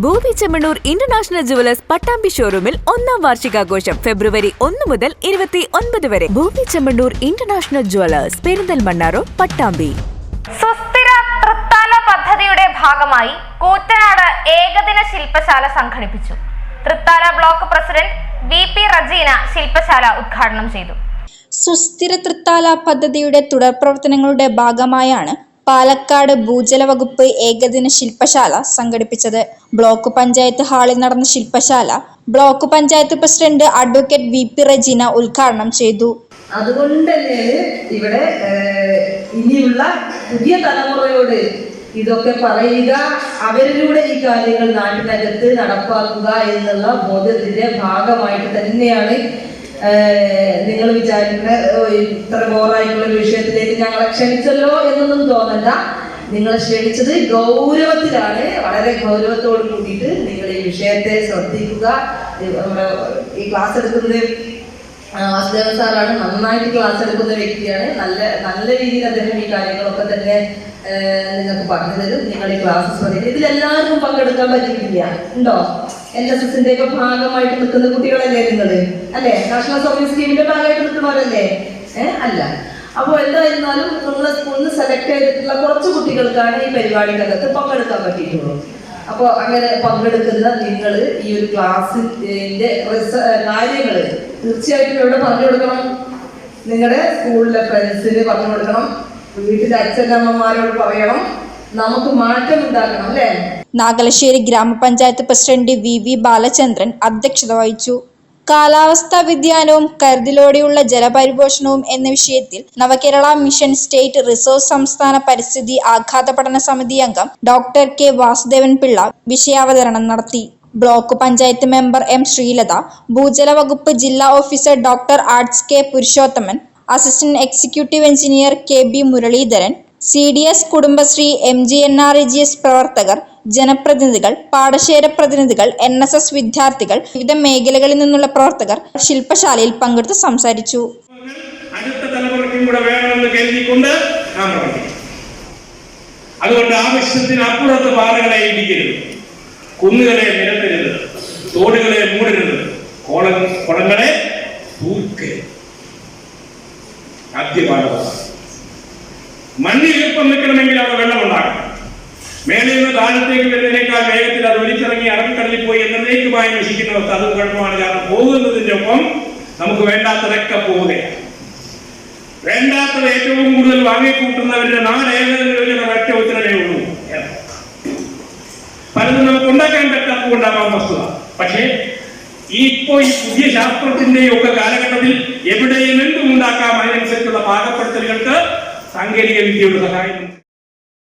ഭൂമി Chemmanur international jewellers Pattambi ഷോറൂമിൽ ഒന്നാം വാർഷികാഘോഷം ഫെബ്രുവരി ഒന്ന് മുതൽ ഇരുപത്തി ഒൻപത് വരെ. ഭൂമി Chemmanur international jewellers Perinthalmanna road Pattambi. സുസ്ഥിര തൃത്താല പദ്ധതിയുടെ ഭാഗമായി കൂറ്റനാട് ഏകദിന ശില്പശാല സംഘടിപ്പിച്ചു. Thrithala block president V P Rejeena ശില്പശാല ഉദ്ഘാടനം ചെയ്തു. സുസ്ഥിര തൃത്താല പദ്ധതിയുടെ തുടർ പ്രവർത്തനങ്ങളുടെ ഭാഗമായാണ് പാലക്കാട് ഭൂജല വകുപ്പ് ഏകദിന ശില്പശാല സംഘടിപ്പിച്ചത്. ബ്ലോക്ക് പഞ്ചായത്ത് ഹാളിൽ നടന്ന ശില്പശാല block panchayat president advocate V P Rejeena ഉദ്ഘാടനം ചെയ്തു. അതുകൊണ്ടല്ലേ ഇവിടെ ഇനിയുള്ള പുതിയ തലമുറയോട് ഇതൊക്കെ പറയുക അവരിലൂടെ ഈ കാര്യങ്ങൾ നാട്ടിനകത്ത് നടപ്പാക്കുക എന്നുള്ള ബോധത്തിന്റെ ഭാഗമായിട്ട് തന്നെയാണ് നിങ്ങൾ വിചാരിക്കുന്ന ഇത്ര ബോറായിട്ടുള്ള ഒരു ഞങ്ങളെ ക്ഷണിച്ചല്ലോ എന്നൊന്നും തോന്നണ്ട. നിങ്ങൾ ക്ഷണിച്ചത് ഗൗരവത്തിലാണ്. വളരെ ഗൗരവത്തോട് കൂടിയിട്ട് നിങ്ങൾ ഈ വിഷയത്തെ ശ്രദ്ധിക്കുക. ഈ ക്ലാസ് എടുക്കുന്നത് വാസുദേവൻ സാറാണ്. നന്നായിട്ട് ക്ലാസ് എടുക്കുന്ന വ്യക്തിയാണ്. നല്ല നല്ല രീതിയിൽ അദ്ദേഹം ഈ കാര്യങ്ങളൊക്കെ തന്നെ നിങ്ങൾക്ക് പറഞ്ഞു തരും. നിങ്ങൾ ഈ ക്ലാസ് ശ്രദ്ധിക്കും ഇതിലെല്ലാവർക്കും പങ്കെടുക്കാൻ പറ്റിയിട്ടില്ല. ഉണ്ടോ? എൻ എസ് എസിന്റെ ഒക്കെ ഭാഗമായിട്ട് നിൽക്കുന്ന കുട്ടികളല്ലേ നിങ്ങൾ? അല്ലേ? നാഷണൽ സർവീസ് സ്കീമിന്റെ ഭാഗമായിട്ട് നിൽക്കുന്നവരല്ലേ? ഏഹ് അല്ല. അപ്പോൾ എന്തായിരുന്നാലും നിങ്ങൾ നിന്ന് സെലക്ട് ചെയ്തിട്ടുള്ള കുറച്ച് കുട്ടികൾക്കാണ് ഈ പരിപാടിക്കകത്ത് പങ്കെടുക്കാൻ പറ്റിയിട്ടുള്ളൂ. അപ്പോൾ അങ്ങനെ പങ്കെടുക്കുന്ന നിങ്ങൾ ഈ ഒരു ക്ലാസ്സിന്റെ കാര്യങ്ങൾ തീർച്ചയായിട്ടും എവിടെ പറഞ്ഞു കൊടുക്കണം നിങ്ങളുടെ സ്കൂളിലെ ഫ്രണ്ട്സിന് പറഞ്ഞു കൊടുക്കണം വീട്ടിലെ അച്ഛനമ്മമാരോട് പറയണം. നമുക്ക് മാറ്റം ഉണ്ടാക്കണം അല്ലേ? നാഗലശ്ശേരി ഗ്രാമപഞ്ചായത്ത് പ്രസിഡന്റ് വി വി ബാലചന്ദ്രൻ അധ്യക്ഷത വഹിച്ചു. കാലാവസ്ഥാ വ്യതിയാനവും കരുതലോടെയുള്ള ജലപരിപോഷണവും എന്ന വിഷയത്തിൽ നവകേരള മിഷൻ സ്റ്റേറ്റ് റിസോഴ്സ് സംസ്ഥാന പരിസ്ഥിതി ആഘാത പഠന സമിതി അംഗം ഡോക്ടർ കെ വാസുദേവൻ പിള്ള വിഷയാവതരണം നടത്തി. Block panchayat member M Sreelatha ഭൂജല വകുപ്പ് ജില്ലാ officer doctor arts K Purushothaman assistant executive engineer K B Muraleedharan C D S Kudumbashree M G N R E G S പ്രവർത്തകർ ജനപ്രതിനിധികൾ പാടശേര പ്രതിനിധികൾ എൻ എസ് എസ് വിദ്യാർത്ഥികൾ വിവിധ മേഖലകളിൽ നിന്നുള്ള പ്രവർത്തകർ ശില്പശാലയിൽ പങ്കെടുത്ത് സംസാരിച്ചു. അടുത്ത തലമുറയ്ക്കും കൂടെ വേണമെന്ന് കരുതിക്കൊണ്ട് നാം അതുകൊണ്ട് ആവശ്യത്തിന് അപ്പുറത്ത് പാറകളെ ഇടിക്കരുത്. കുന്നുകളെ നിരത്തരുത്. തോടുകളെ മൂടരുത്. കോള കുളങ്ങളെ തൂക്കരുത്. ആദ്യ പാഠമാണ് മണ്ണിൽ ഈർപ്പം നിൽക്കണമെങ്കിൽ അവിടെ വെള്ളം ഉണ്ടാകണം മേളിൽ നിന്ന് താഴത്തേക്ക് വരുന്നതിനേക്കാൾ വേഗത്തിൽ അത് ഒലിച്ചിറങ്ങി അറബിക്കടലിൽ പോയി എന്നേക്കുമായി അവസ്ഥ. അത് കുഴപ്പമാണ്. കാരണം പോകുന്നതിന്റെ ഒപ്പം നമുക്ക് വേണ്ടാത്തതൊക്കെ പോവുകയാണ്. വേണ്ടാത്തത് ഏറ്റവും കൂടുതൽ വാങ്ങിക്കൂട്ടുന്നവരുടെ കൂട്ടുന്നവരുടെ ഏതെന്ന് ചോദിച്ചാൽ ഒറ്റ ഉത്തരവേ ഉള്ളൂ പലതും നമുക്ക് ഉണ്ടാക്കാൻ പറ്റാത്തതുകൊണ്ടാവാം വസ്തുത. പക്ഷേ ഇപ്പോ ഈ പുതിയ ശാസ്ത്രത്തിന്റെയും ഒക്കെ കാലഘട്ടത്തിൽ എവിടെയും എന്തും ഉണ്ടാക്കാം. അതിനനുസരിച്ചുള്ള പാകപ്പെടുത്തലുകൾക്ക് സാങ്കേതിക വിദ്യയുടെ സഹായം